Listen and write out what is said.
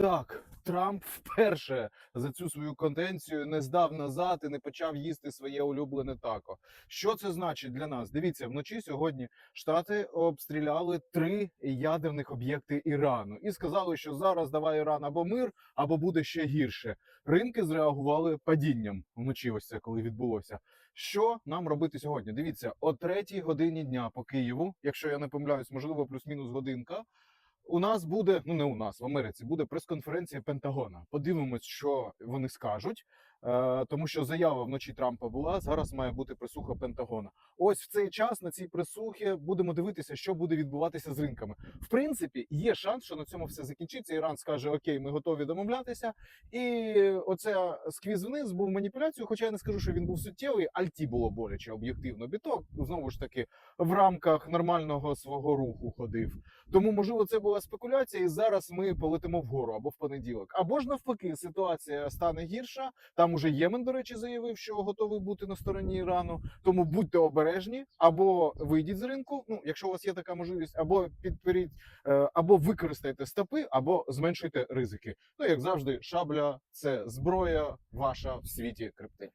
Так, Трамп вперше за цю свою контенцію не здав назад і не почав їсти своє улюблене тако. Що це значить для нас? Дивіться, вночі сьогодні штати обстріляли три ядерних об'єкти Ірану і сказали, що зараз давай Іран або мир, або буде ще гірше. Ринки зреагували падінням вночі. Ось це коли відбулося. Що нам робити сьогодні? Дивіться, о третій годині дня по Києву, якщо я не помиляюсь, можливо, плюс-мінус годинка. У нас буде, ну не у нас в Америці, буде прес-конференція Пентагона. Подивимось, що вони скажуть, тому що заява вночі Трампа була. Зараз має бути присуха Пентагона. Ось в цей час на цій присухі будемо дивитися, що буде відбуватися з ринками. В принципі, є шанс, що на цьому все закінчиться. Іран скаже: Окей, ми готові домовлятися. І оце сквіз вниз був маніпуляцією. Хоча я не скажу, що він був суттєвий. Альті було боляче об'єктивно. Біток знову ж таки в рамках нормального свого руху ходив. Тому, можливо, це була спекуляція, і зараз ми полетимо вгору або в понеділок. Або ж навпаки, ситуація стане гірша. Там уже Ємен, до речі, заявив, що готовий бути на стороні Ірану. Тому будьте обережні, або вийдіть з ринку. Ну, якщо у вас є така можливість, або підперіть, е, або використайте стопи, або зменшуйте ризики. Ну як завжди, шабля це зброя ваша в світі крипти.